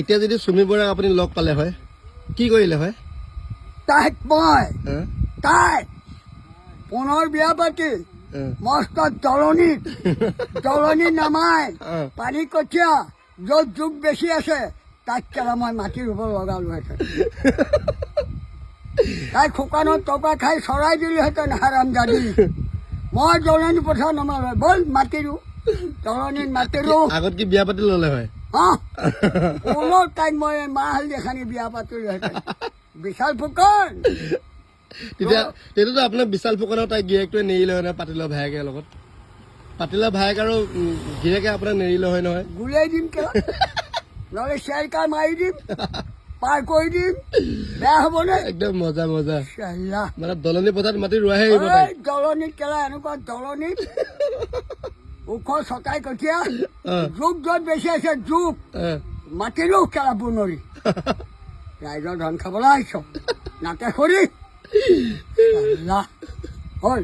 এতিয়া যদি চুমি বৰাক আপুনি লগ পালে হয় কি কৰিলে হয়? তাইক মই তাই পুনৰ বিয়া পাতি মস্ত দলনিত দলনি নামাই। পানী কঠীয়া য'ত জোক বেছি আছে তাত কেলা মই মাটি ৰুব লগালোহেঁতেন তাই শুকানত টকা খাই চৰাই দিলোহেঁতেন হাৰাম দাদি। মই দলনি পথাৰ নমালো ব'ল মাটি ৰু দলনিত মাটি ৰু আগত কি বিয়া পাতি ললে হয়? পুনৰ তাইক মই মাহ হালধি বিয়া পাতিলোহেঁতেন বিশাল ফুকন! তেতিয়া তেতিয়াতো আপোনাৰ বিশাল ফুকনৰ তাই গিৰিয়েকটোৱে নেৰিলে হয় নহয় পাতিলৰ ভায়েকৰ লগত? পাতিলৰ ভায়েক আৰু গিৰিয়েকে আপোনাক নেৰিলে হয় নহয়? গুলিয়াই দিম কিয়? নহ'লে চেৰকাৰ মাৰি দিম পাৰ কৰি দিম বেয়া হ'বনে একদম মজা মজা। মানে দলনি পথাৰত মাটি ৰোৱাহে আহিব দলনিত কেলা এনেকুৱা দলনিত? ওখ সকাই কঠীয়া অ, য'ত বেছি আছে অ। মাতিলো খেলা বুনৰি। ৰাইজৰ ধন খাবলৈ আহিছ। নাতে চাল্লা হ'ল।